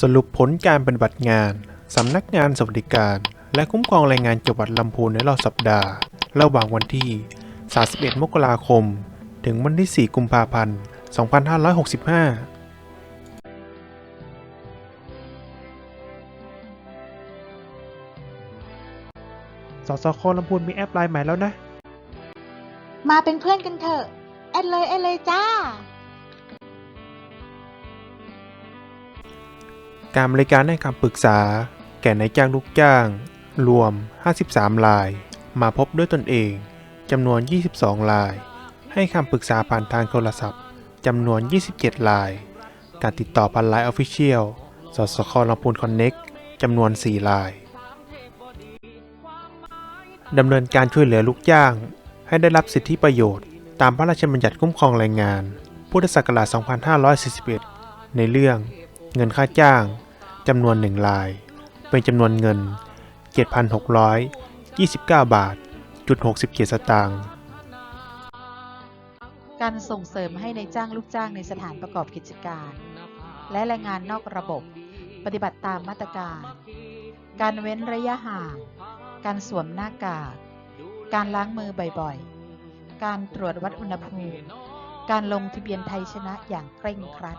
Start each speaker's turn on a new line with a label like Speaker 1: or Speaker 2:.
Speaker 1: สรุปผลการปฏิบัติงาน สำนักงานสวัสดิการ และคุ้มครองแรงงานจังหวัดลำพูนในรอบสัปดาห์ ระหว่างวันที่ 31 มกราคม ถึงวันที่ 4 กุมภาพันธ์ 2565สสคลำพูนมีแอปไลน์ใหม่แล้วนะ
Speaker 2: มาเป็นเพื่อนกันเถอะ แอดเลย แอดเลยจ้า
Speaker 1: การบริการให้คำปรึกษา แก่นายจ้างลูกจ้าง รวม 53ราย มาพบด้วยตนเองจำนวน 22ราย ให้คำปรึกษาผ่านทางโทรศัพท์จำนวน 27ราย การติดต่อผ่านไลน์ออฟฟิเชียลสสคลำพูนคอนเน็กจำนวน 4 รายดำเนินการช่วยเหลือลูกจ้าง ให้ได้รับสิทธิประโยชน์ ตามพระราชบัญญัติคุ้มครองแรงงาน พุทธศักราช 2541 ในเรื่อง เงินค่าจ้างจำนวนหนึ่งราย เป็นจำนวนเงิน 7,629 บาทจุด67 สตางค์
Speaker 2: การส่งเสริมให้ในจ้างลูกจ้างในสถานประกอบกิจการ และแรงงานนอกระบบ ปฏิบัติตามมาตรการ การเว้นระยะห่าง การสวมหน้ากาก การล้างมือบ่อยๆ การตรวจวัดอุณหภูมิ การลงทะเบียนไทยชนะอย่างเคร่งครัด